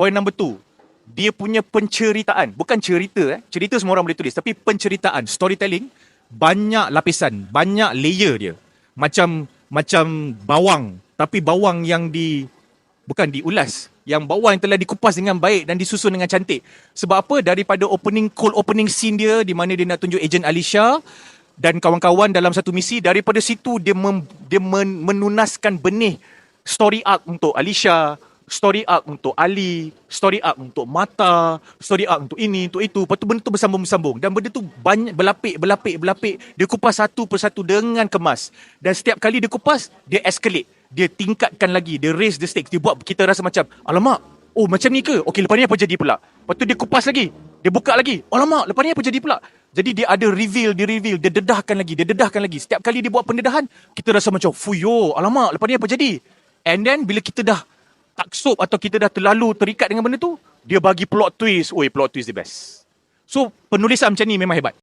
Point number two, dia punya penceritaan, bukan cerita eh. Cerita semua orang boleh tulis, tapi penceritaan, storytelling banyak lapisan, banyak layer dia. Macam macam bawang, tapi bawang yang di bukan diulas, yang bawang yang telah dikupas dengan baik dan disusun dengan cantik. Sebab apa? Daripada opening cold opening scene dia di mana dia nak tunjuk Agent Alicia dan kawan-kawan dalam satu misi daripada situ dia mem, dia men, menunaskan benih story arc untuk Alicia, story arc untuk Ali, story arc untuk Mata, story arc untuk ini, untuk itu. Lepas tu benda tu bersambung-bersambung. Dan benda tu banyak berlapik, berlapik, berlapik. Dia kupas satu persatu dengan kemas. Dan setiap kali dia kupas, dia escalate. Dia tingkatkan lagi, dia raise the stakes. Dia buat kita rasa macam, alamak, oh macam ni ke? Okey, lepas ni apa jadi pula? Lepas tu dia kupas lagi. Dia buka lagi. Alamak, lepas ni apa jadi pula? Jadi dia ada reveal, dia reveal, dia dedahkan lagi, dia dedahkan lagi. Setiap kali dia buat pendedahan, kita rasa macam, fuyo, alamak, lepas ni apa jadi? And then bila kita dah taksub atau kita dah terlalu terikat dengan benda tu, dia bagi plot twist. Oi, plot twist the best. So, penulisan macam ni memang hebat.